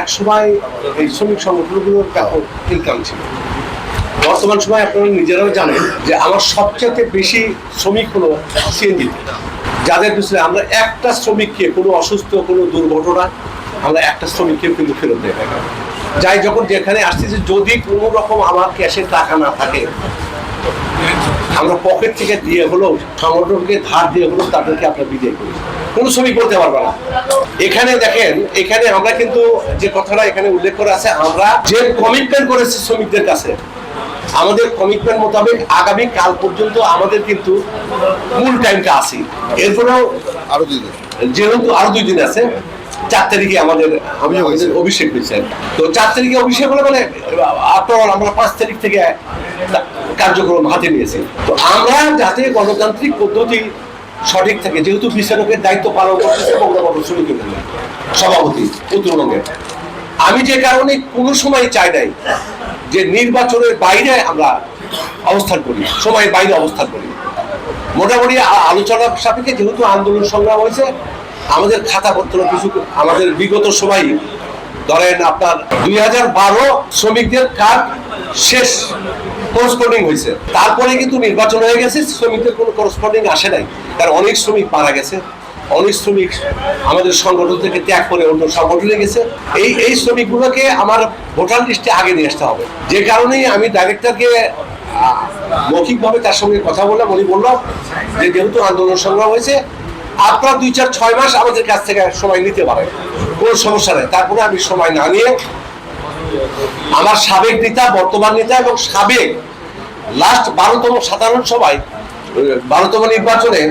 এক সময় এই শ্রমিক সংগঠনগুলোর ইনকাম ছিল। বর্তমান সময় আপনারা নিজেরাও জানেন যে আমার সবচেয়ে বেশি শ্রমিক হলো সিএনজি। যাদের পিছনে আমরা একটা শ্রমিককে, কোনো অসুস্থ, কোনো দুর্ঘটনা, আমরা একটা শ্রমিককে কিন্তু ফেরত দেয় যাই, যখন যেখানে আসতেছি যদি কোনো রকম আমার ক্যাশে টাকা না থাকে আমরা পকেট থেকে দিয়ে হলেও সংগঠনকে ধার দিয়ে হলেও তাদেরকে আমরা বিদায় করি। কোনো শ্রমিক বলতে পারবে না। এখানে দেখেন এখানে আমরা কিন্তু যে কথাটা এখানে উল্লেখ করা আছে আমরা যে কমিটমেন্ট করেছি শ্রমিকদের কাছে আমাদের কমিটমেন্ট মোতাবেক আগামী কাল পর্যন্ত আমাদের কিন্তু মূল টাইমটা আসি এরপরেও আরও দুই দিন। যেহেতু আরও দুই দিন আছে চার তারিখে আমাদের অভিষেক হয়েছে। আমাদের অভিষেক হয়েছে। তো চার তারিখে অভিষেক হলে মানে আপনার আমরা পাঁচ তারিখ থেকে কার্যক্রম হাতে নিয়েছি। তো আমরা যাতে গণতান্ত্রিক পদ্ধতি সঠিক থাকে, যেহেতু বিচারকের দায়িত্ব পালন করতেছে সভাপতি উত্তরবঙ্গের আমি যে কারণে কোনো সময় চাই নাই যে নির্বাচনের বাইরে আমরা অবস্থান করি, সময়ের বাইরে অবস্থান করি। মোটামুটি আলোচনার সাপেক্ষে যেহেতু আন্দোলন সংগ্রাম হয়েছে, আমাদের খাতাপত্র কিছু আমাদের বিগত সময় ধরেন আপনার দুই বারো শ্রমিকদের কার্ড শেষ করসপন্ডিং হয়েছে তারপরে কিন্তু নির্বাচন হয়ে গেছে, শ্রমিকদের কোনো করসপন্ডিং আসে নাই। কারণ অনেক শ্রমিক মারা গেছে, অনেক শ্রমিক আমাদের সংগঠন থেকে ত্যাগ করে অন্য সংগঠনে গেছে। এই এই শ্রমিকগুলোকে আমার ভোটার লিস্টে আগে নিয়ে আসতে হবে। যে কারণেই আমি ডাইরেক্টরকে মৌখিকভাবে তার সঙ্গে কথা বললাম, উনি বললাম যে যেহেতু আন্দোলন সংগ্রাম হয়েছে, আপনার দুই চার ছয় মাস আমাদের কাছ থেকে সময় নিতে পারেন। কোনো সমস্যা নেই। তারপরে আমি সময় না নিয়ে আমার সাবেক নেতা, বর্তমান নেতা এবং সাবেক লাস্ট বারোতম সাধারণ সভায়, বারোতম নির্বাচনে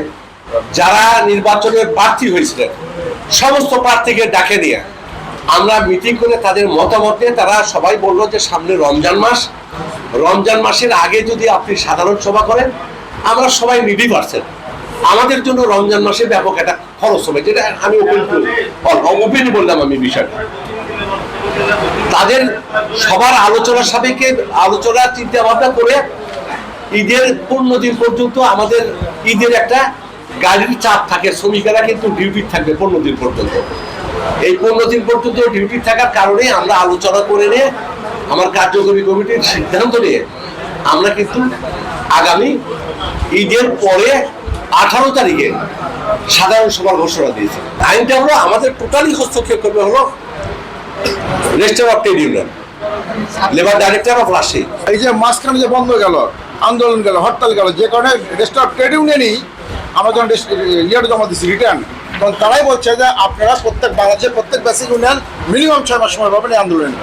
যারা নির্বাচনের প্রার্থী হয়েছিলেন, সমস্ত প্রার্থীকে ডাকে নিয়ে আমরা মিটিং করে তাদের মতামত নিয়ে তারা সবাই বলল যে সামনে রমজান মাস। রমজান মাসের আগে যদি আপনি সাধারণ সভা করেন, আমরা সবাই নিডি পারছেন আমাদের জন্য রমজান মাসে ব্যাপক একটা খরচ হবে, যেটা আমি ওপেন ওপেন বললাম আমি বিষয়টা। তাদের সবার আলোচনার সাপেক্ষে আলোচনা চিন্তা ভাবনা করে ঈদের পনেরো দিন পর্যন্ত আমাদের ঈদের একটা গাড়ির চাপ থাকে, শ্রমিকেরা কিন্তু ডিউটি থাকবে পনেরো দিন পর্যন্ত। এই পনেরো দিন পর্যন্ত ডিউটি থাকার কারণে আমরা আলোচনা করে নিয়ে, আমার কার্যকরী কমিটির সিদ্ধান্ত নিয়ে, আমরা কিন্তু আগামী ঈদের পরে আঠারো তারিখে সাধারণ সভার ঘোষণা দিয়েছি। আইনটা হলো আমাদের টোটালি হস্তক্ষেপ করবে হলো register of trade union labour director of Rajshahi এই যে মাঝখানে যে বন্ধ গেল, আন্দোলন গেল, হরতাল গেল, যে কারণে রেস্ট অফ ট্রেড ইউনিয়নই আমরা যখন জমা দিচ্ছি রিটার্ন তখন তারাই বলছে যে আপনারা প্রত্যেক বাংলাদেশের প্রত্যেক বেসিক ইউনিয়ন মিনিমাম ছয় মাস সময় পাবেন এই আন্দোলন।